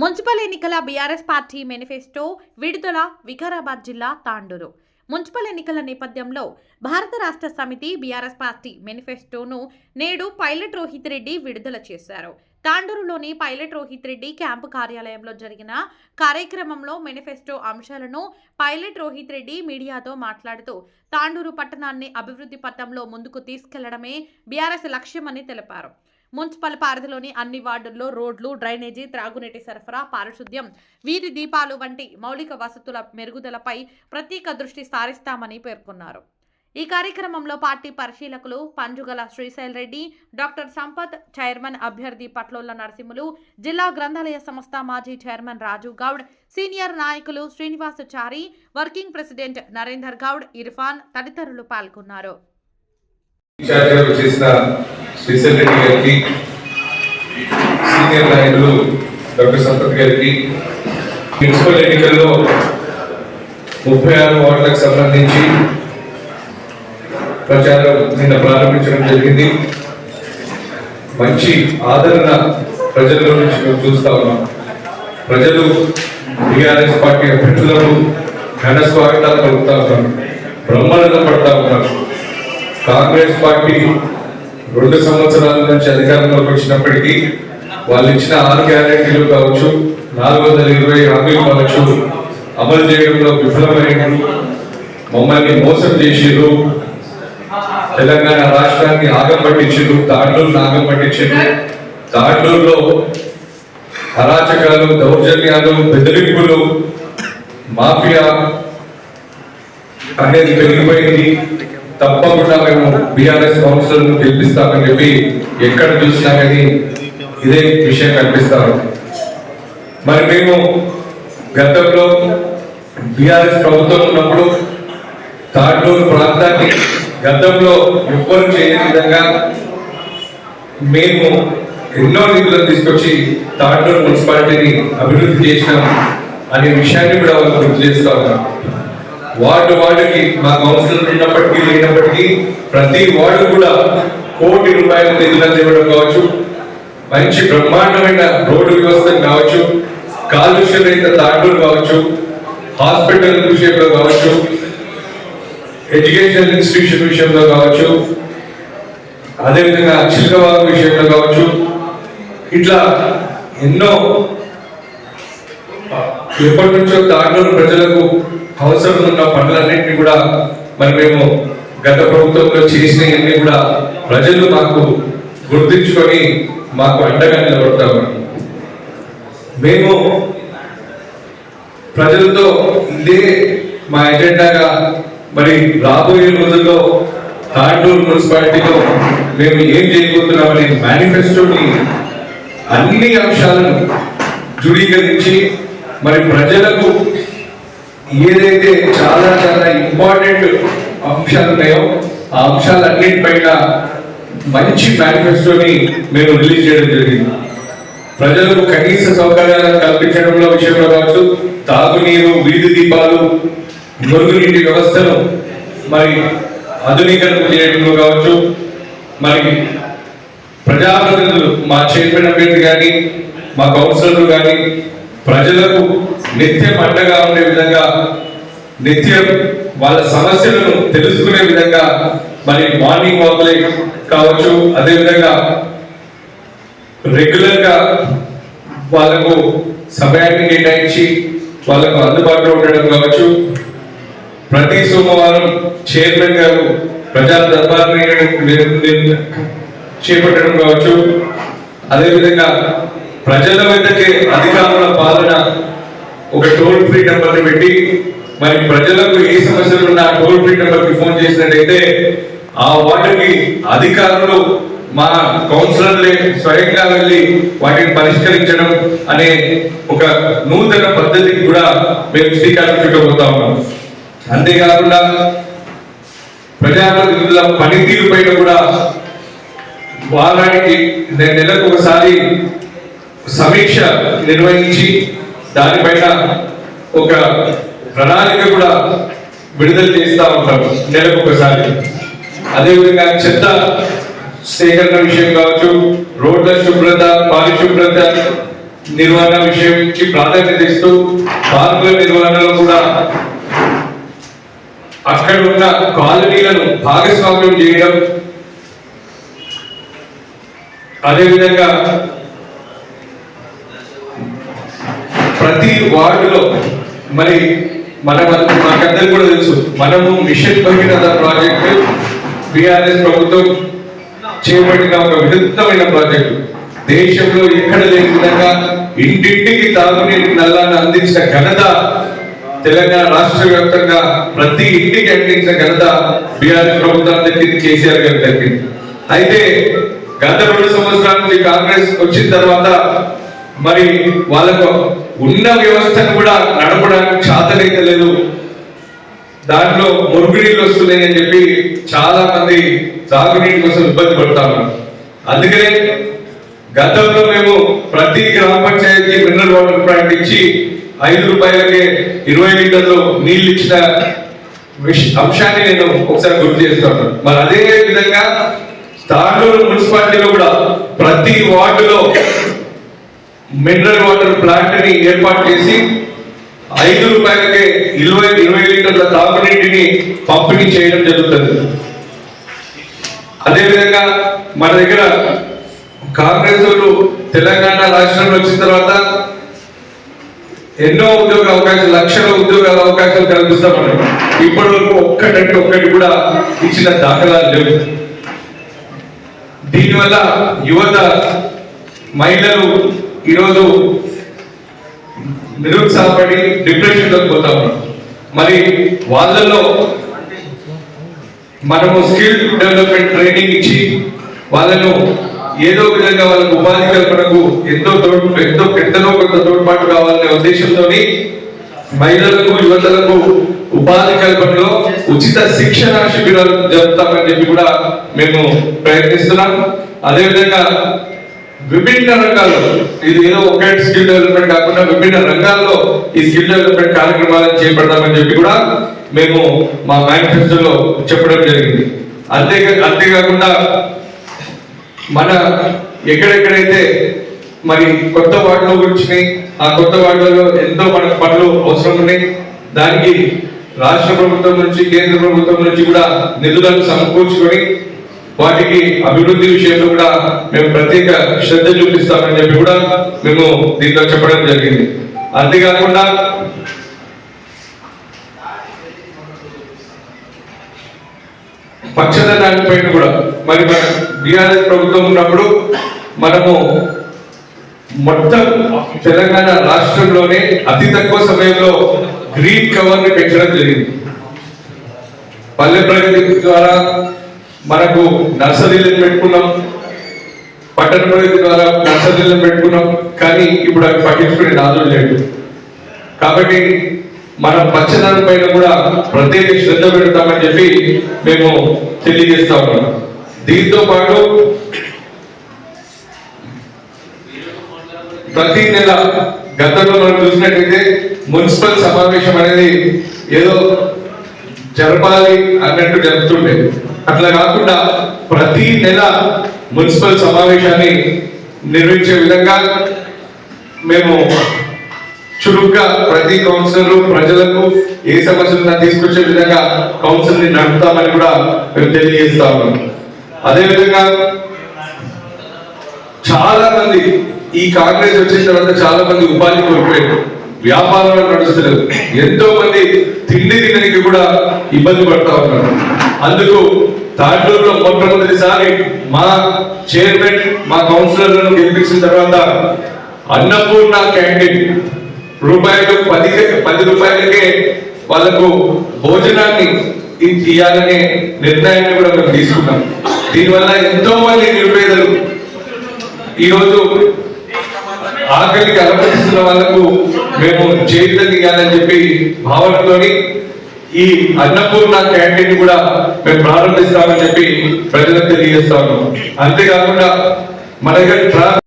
Municipal ఎన్నికల BRS party manifesto విడుదల వికారాబాద్ జిల్లా తాండూరు. మున్సిపల్ ఎన్నికల నేపథ్యంలో భారత రాష్ట్ర సమితి బీఆర్ఎస్ పార్టీ మేనిఫెస్టోను నేడు పైలట్ రోహిత్ రెడ్డి విడుదల చేశారు. తాండూరులోని పైలట్ రోహిత్ రెడ్డి క్యాంపు కార్యాలయంలో జరిగిన కార్యక్రమంలో మేనిఫెస్టో అంశాలను పైలట్ రోహిత్ రెడ్డి మీడియాతో మాట్లాడుతూ తాండూరు పట్టణాన్ని అభివృద్ధి పథంలో ముందుకు తీసుకెళ్ళడమే బీఆర్ఎస్ లక్ష్యమని తెలిపారు. మున్సిపల్ పరిధిలోని అన్ని వార్డుల్లో రోడ్లు డ్రైనేజీ త్రాగునీటి సరఫరా పారిశుద్ధ్యం వీధి దీపాలు వంటి మౌలిక వసతుల మెరుగుదలపై ప్రత్యేక దృష్టి సారిస్తామని పేర్కొన్నారు. ఈ కార్యక్రమంలో పార్టీ పరిశీలకులు పంజుగల శ్రీశైల్ రెడ్డి డాక్టర్ సంపత్ చైర్మన్ అభ్యర్థి పట్లోల నరసింహులు జిల్లా గ్రంథాలయ సంస్థ మాజీ చైర్మన్ రాజు గౌడ్ సీనియర్ నాయకులు శ్రీనివాసచారి వర్కింగ్ ప్రెసిడెంట్ నరేందర్ గౌడ్ ఇర్ఫాన్ తదితరులు పాల్గొన్నారు. శ్రీశైల్ రెడ్డి గారికి సీనియర్ నాయకులు డాక్టర్ సంపత్ గారికి మున్సిపల్ ఎన్నికల్లో ముప్పై ఆరు వార్డులకు సంబంధించి ప్రచారం నిన్న ప్రారంభించడం జరిగింది. మంచి ఆదరణ ప్రజల్లో నుంచి మేము చూస్తా ఉన్నాం. ప్రజలు టీఆర్ఎస్ పార్టీ అభ్యర్థులకు ఘన స్వాగతాలు పలుకుతా ఉన్నారు బ్రహ్మరథం పడతా ఉన్నారు కాంగ్రెస్ పార్టీ రెండు సంవత్సరాల నుంచి అధికారంలోకి వచ్చినప్పటికీ వాళ్ళు ఇచ్చిన ఆరు గ్యారెంటీలు కావచ్చు నాలుగు వందల ఇరవై హామీలు కావచ్చు అమలు చేయడంలో విఫలమైన మమ్మల్ని మోసం చేసిరు తెలంగాణ రాష్ట్రాన్ని ఆగం పట్టించారు తాండూరును ఆగం పట్టించారు తాండూరులో అరాచకాలు దౌర్జన్యాలు బెదిరింపులు మాఫియా అనేది పెరిగిపోయింది. తప్పకుండా మేము బీఆర్ఎస్ కౌన్సిల్ గెలిపిస్తామని చెప్పి ఎక్కడ చూసినా కానీ ఇదే విషయం కనిపిస్తాను మరి మేము గతంలో బీఆర్ఎస్ ప్రభుత్వం ఉన్నప్పుడు తాండూరు ప్రాంతాన్ని గతంలో ఎవ్వరు చేయని విధంగా మేము ఎన్నో నిధులను తీసుకొచ్చి తాండూరు మున్సిపాలిటీని అభివృద్ధి చేసినాం అనే విషయాన్ని కూడా వాళ్ళు గుర్తు చేస్తా ఉన్నాం వార్డు వార్డుకి మా కౌన్సిలర్ ఉన్నప్పటికీ లేనప్పటికీ ప్రతి వార్డు కూడా కోటి రూపాయల నిధులను ఇవ్వడం కావచ్చు. మంచి బ్రహ్మాండమైన రోడ్డు వ్యవస్థ కావచ్చు. కాలుష్య రహిత తాండూరు కావచ్చు. హాస్పిటల్ విషయంలో కావచ్చు. ఎడ్యుకేషన్ ఇన్స్టిట్యూషన్ విషయంలో కావచ్చు. అదేవిధంగా చిలకవాగు విషయంలో కావచ్చు. ఇట్లా ఎన్నో ఎప్పటి నుంచో తాండూరు ప్రజలకు అవసరం ఉన్న పనులన్నింటినీ కూడా మరి మేము గత ప్రభుత్వంలో చేసినవన్నీ కూడా ప్రజలు మాకు గుర్తించుకొని మాకు అండగా నిలబడతాము మేము ప్రజలతో ఇదే మా ఎజెండాగా మరి రాబోయే రోజుల్లో తాండూరు మున్సిపాలిటీలో మేము ఏం చేయబోతున్నామనే మేనిఫెస్టోని అన్ని అంశాలను ధృవీకరించి మరి ప్రజలకు ఏదైతే చాలా చాలా ఇంపార్టెంట్ అంశాలు ఉన్నాయో ఆ అంశాలన్నింటిపైన మంచి మేనిఫెస్టోని మేము రిలీజ్ చేయడం జరిగింది. ప్రజలకు కనీస సౌకర్యాలను కల్పించడంలో విషయంలో కావచ్చు తాగునీరు వీధి దీపాలు మురుగునీటి వ్యవస్థను మరి ఆధునీకరణ చేయడంలో కావచ్చు మరి ప్రజాప్రతినిధులు మా చైర్మన్ అభ్యర్థి కానీ మా కౌన్సిలర్లు కానీ ప్రజలకు నిత్యం అండగా ఉండే విధంగా నిత్యం వాళ్ళ సమస్యలను తెలుసుకునే విధంగా మరి మార్నింగ్ వాక్లే కావచ్చు అదేవిధంగా రెగ్యులర్గా వాళ్ళకు సమయాన్ని కేటాయించి వాళ్ళకు అందుబాటులో ఉండడం కావచ్చు. ప్రతి సోమవారం చైర్మన్ గారు ప్రజా దర్బార్ చేపట్టడం కావచ్చు. అదేవిధంగా ప్రజల వెంటకే అధికారుల పాలన ఒక టోల్ ఫ్రీ నెంబర్ని పెట్టి మరి ప్రజలకు ఏ సమస్యలు ఉన్నా టోల్ ఫ్రీ నెంబర్కి ఫోన్ చేసినట్టయితే ఆ వాటికి అధికారులు మా కౌన్సిలర్లే స్వయంగా వెళ్ళి వాటిని పరిష్కరించడం అనే ఒక నూతన పద్ధతికి కూడా మేము శ్రీకారం చుట్టబోతా ఉన్నాం. అంతేకాకుండా ప్రజాప్రతినిధుల పనితీరు పైన కూడా వారానికి నెలకు ఒకసారి సమీక్ష నిర్వహించి దానిపైన ఒక ప్రణాళిక కూడా విడుదల చేస్తూ ఉంటాం నెలకు ఒకసారి. అదేవిధంగా చెత్త సేకరణ విషయం కావచ్చు రోడ్ల శుభ్రత పారిశుభ్రత నిర్వహణ విషయంకి ప్రాధాన్యత ఇస్తూ పార్కుల నిర్వహణలో కూడా అక్కడ ఉన్న కాలనీలను భాగస్వామ్యం చేయడం అదేవిధంగా ప్రతి వార్డులో మరి మన మనకందరికి కూడా తెలుసు మనము మిషన్ భగీరథ ప్రాజెక్టు బీఆర్ఎస్ ప్రభుత్వం చేపట్టిన ఒక విరుద్ధమైన ప్రాజెక్టు. దేశంలో ఎక్కడ లేని విధంగా ఇంటింటికి తాగునీటి నల్లాన్ని అందించిన ఘనత తెలంగాణ రాష్ట్ర వ్యాప్తంగా ప్రతి ఇంటికి అందించిన ఘనత బీఆర్ఎస్ ప్రభుత్వాన్ని దక్కింది కేసీఆర్ గారు దక్కింది అయితే గత రెండు సంవత్సరాల నుంచి కాంగ్రెస్ వచ్చిన తర్వాత మరి వాళ్ళకు ఉన్న వ్యవస్థను కూడా నడపడానికి చాతనైతే లేదు. దాంట్లో మురుగునీళ్ళు వస్తున్నాయని చెప్పి చాలా మంది సాగునీటి కోసం ఇబ్బంది పడతాము అందుకనే గతంలో మేము ప్రతి గ్రామ పంచాయతీ మినరల్ వాటర్ ప్లాంట్ ఇచ్చి ఐదు రూపాయలకే ఇరవై లీటర్లు నీళ్ళు ఇచ్చిన అంశాన్ని నేను ఒకసారి గుర్తు చేస్తాను మరి అదే విధంగా తాండూరు మున్సిపాలిటీలో కూడా ప్రతి వార్డులో మినరల్ వాటర్ ప్లాంట్ని ఏర్పాటు చేసి ఐదు రూపాయలకే ఇరవై ఇరవై లీటర్ల తాగునీటిని పంపిణీ చేయడం జరుగుతుంది. అదేవిధంగా మన దగ్గర కాంగ్రెస్ వాళ్ళు తెలంగాణ రాష్ట్రంలో వచ్చిన తర్వాత ఎన్నో ఉద్యోగ అవకాశాలు లక్షల ఉద్యోగాల అవకాశాలు కల్పిస్తామని ఇప్పటి వరకు ఒక్కటంటే ఒక్కటి కూడా ఇచ్చిన దాఖలాలు లేవు. దీనివల్ల యువత మహిళలు ఈరోజు నిరుత్సాహపడి డిప్రెషన్లోకి పోతా ఉన్నాం. మరి వాళ్ళలో మనము స్కిల్ డెవలప్మెంట్ ట్రైనింగ్ ఇచ్చి వాళ్ళను ఏదో విధంగా వాళ్ళకు ఉపాధి కల్పనకు ఎంతో తోడు ఎంతో పెద్దలో కొంత తోడ్పాటు కావాలనే ఉద్దేశంతో మహిళలకు యువతలకు ఉపాధి కల్పనలో ఉచిత శిక్షణ శిబిరాలు జరుపుతామని చెప్పి కూడా మేము ప్రయత్నిస్తున్నాం. అదేవిధంగా విభిన్న రంగాల్లో ఇది ఏదో ఒకే స్కిల్ డెవలప్మెంట్ కాకుండా విభిన్న రంగాల్లో ఈ స్కిల్ డెవలప్మెంట్ కార్యక్రమాలను చేపడతామని చెప్పి కూడా మేము మా మేనిఫెస్టోలో చెప్పడం జరిగింది. అంతే అంతేకాకుండా మన ఎక్కడెక్కడైతే మరి కొత్త వార్డుల గురించి ఆ కొత్త వార్డులలో ఎంతో మనకు పనులు అవసరం ఉన్నాయి దానికి రాష్ట్ర ప్రభుత్వం నుంచి కేంద్ర ప్రభుత్వం నుంచి కూడా నిధులను సమకూర్చుకొని వాటికి అభివృద్ధి విషయంలో కూడా మేము ప్రత్యేక శ్రద్ధ చూపిస్తామని చెప్పి కూడా మేము దీంట్లో చెప్పడం జరిగింది. అంతేకాకుండా పచ్చదనాన్ని కూడా. మరి మన బీఆర్ఎస్ ప్రభుత్వం ఉన్నప్పుడు మనము మొత్తం తెలంగాణ రాష్ట్రంలోనే అతి తక్కువ సమయంలో గ్రీన్ కవర్ని పెంచడం జరిగింది. పల్లె ప్రగతి ద్వారా మనకు నర్సరీలను పెట్టుకున్నాం. పట్టణ ప్రగతి ద్వారా నర్సరీలను పెట్టుకున్నాం. కానీ ఇప్పుడు అవి పట్టించుకునే నాదులు లేదు కాబట్టి మన పచ్చదనం పైన కూడా ప్రత్యేక శ్రద్ధ పెడతామని చెప్పి మేము తెలియజేస్తా ఉన్నాం. దీంతో పాటు ప్రతి నెల గతంలో మనం చూసినట్టయితే మున్సిపల్ సమావేశం అనేది ఏదో జరపాలి అన్నట్టు జరుపుతుండే. అట్లా కాకుండా ప్రతి నెల మున్సిపల్ సమావేశాన్ని నిర్వహించే విధంగా మేము చురుగ్గా ప్రతి కౌన్సిలర్ ప్రజలకు ఏ సమస్యలు తీసుకొచ్చే విధంగా కౌన్సిల్ని నడుపుతామని కూడా మేము తెలియజేస్తా ఉన్నాం. అదేవిధంగా చాలా మంది ఈ కాంగ్రెస్ వచ్చిన తర్వాత చాలా మంది ఉపాధి కోల్పోయారు. వ్యాపారాలు నడుస్తలేదు. ఎంతో మంది తిండి తినడానికి కూడా ఇబ్బంది పడతా ఉన్నారు. అందుకు తాటూరులో మొట్టమొదటిసారి మా చైర్మన్ మా కౌన్సిలర్లను గెలిపించిన తర్వాత అన్నపూర్ణ క్యాంటీన్ రూపాయలు పది పది రూపాయలకే వాళ్ళకు భోజనాన్ని ఇవ్వాలనే నిర్ణయాన్ని కూడా మేము తీసుకున్నాం. దీనివల్ల ఎంతో మంది నిరుపేదలు ఈరోజు ఆకలికి అలవరిస్తున్న వాళ్ళకు మేము చేయాలని చెప్పి భావనతోని ఈ అన్నపూర్ణ క్యాంటీన్ కూడా మేము ప్రారంభిస్తామని చెప్పి ప్రజలకు తెలియజేస్తా అంతేకాకుండా మన దగ్గర